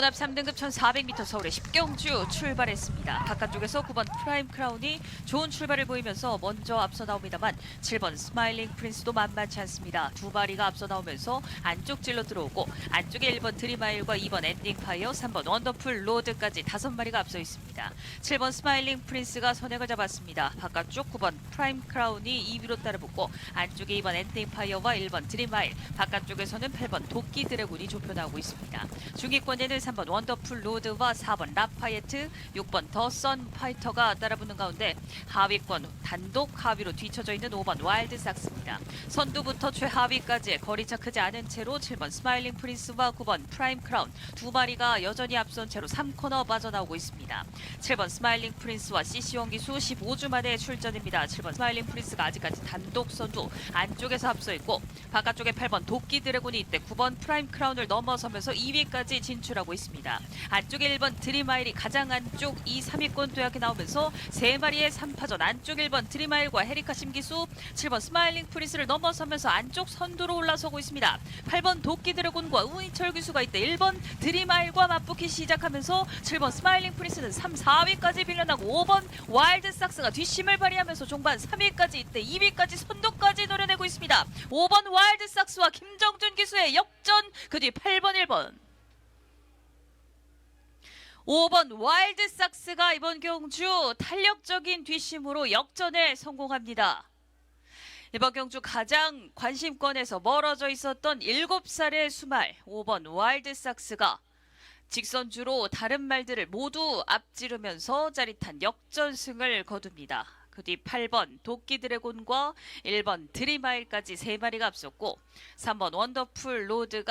혼합 3등급 1400m 서울의 10경주 출발했습니다. 바깥쪽에서 9번 프라임 크라운이 좋은 출발을 보이면서 먼저 앞서 나옵니다만 7번 스마일링 프린스도 만만치 않습니다. 두 마리가 앞서 나오면서 안쪽 찔러 들어오고 안쪽에 1번 드리마일과 2번 엔딩 파이어, 3번 원더풀 로드까지 다섯 마리가 앞서 있습니다. 7번 스마일링 프린스가 선행을 잡았습니다. 바깥쪽 9번 프라임 크라운이 2위로 따라붙고 안쪽에 2번 엔딩 파이어와 1번 드리마일, 바깥쪽에서는 8번 도끼 드래곤이 좁혀 나오고 있습니다. 중위권에는 3번 원더풀 로드와 4번 라파예트, 6번 더 선 파이터가 따라붙는 가운데 하위권 단독 하위로 뒤쳐져 있는 5번 와일드 삭스입니다. 선두부터 최하위까지 거리차 크지 않은 채로 7번 스마일링 프린스와 9번 프라임 크라운 두 마리가 여전히 앞선 채로 3코너 빠져나오고 있습니다. 7번 스마일링 프린스와 CC원 기수 15주 만에 출전입니다. 7번 스마일링 프린스가 아직까지 단독 선두 안쪽에서 앞서 있고 바깥쪽에 8번 도끼 드래곤이 이때 9번 프라임 크라운을 넘어서면서 2위까지 진출하고 있습니다. 안쪽에 1번 드리마일이 가장 안쪽 2, 3위권 도약에 나오면서 세 마리의 3파전 안쪽 1번 드리마일과 헤리카 심기수 7번 스마일링 프린스를 넘어서면서 안쪽 선두로 올라서고 있습니다. 8번 도끼 드래곤과 우인철 기수가 이때 1번 드리마일과 맞붙기 시작하면서 7번 스마일링 프린스는 3, 4위까지 빌려나고 5번 와일드 삭스가 뒷심을 발휘하면서 종반 3위까지 이때 2위까지 선두까지 노려내고 있습니다. 5번 와일드 삭스와 김정준 기수의 역전 그 뒤 8번 1번 5번 와일드 삭스가 이번 경주 탄력적인 뒷심으로 역전에 성공합니다. 이번 경주 가장 관심권에서 멀어져 있었던 7살의 수말 5번 와일드 삭스가 직선주로 다른 말들을 모두 앞지르면서 짜릿한 역전승을 거둡니다. 그 뒤 8번 도끼 드래곤과 1번 드리마일까지 세 마리가 앞섰고 3번 원더풀 로드가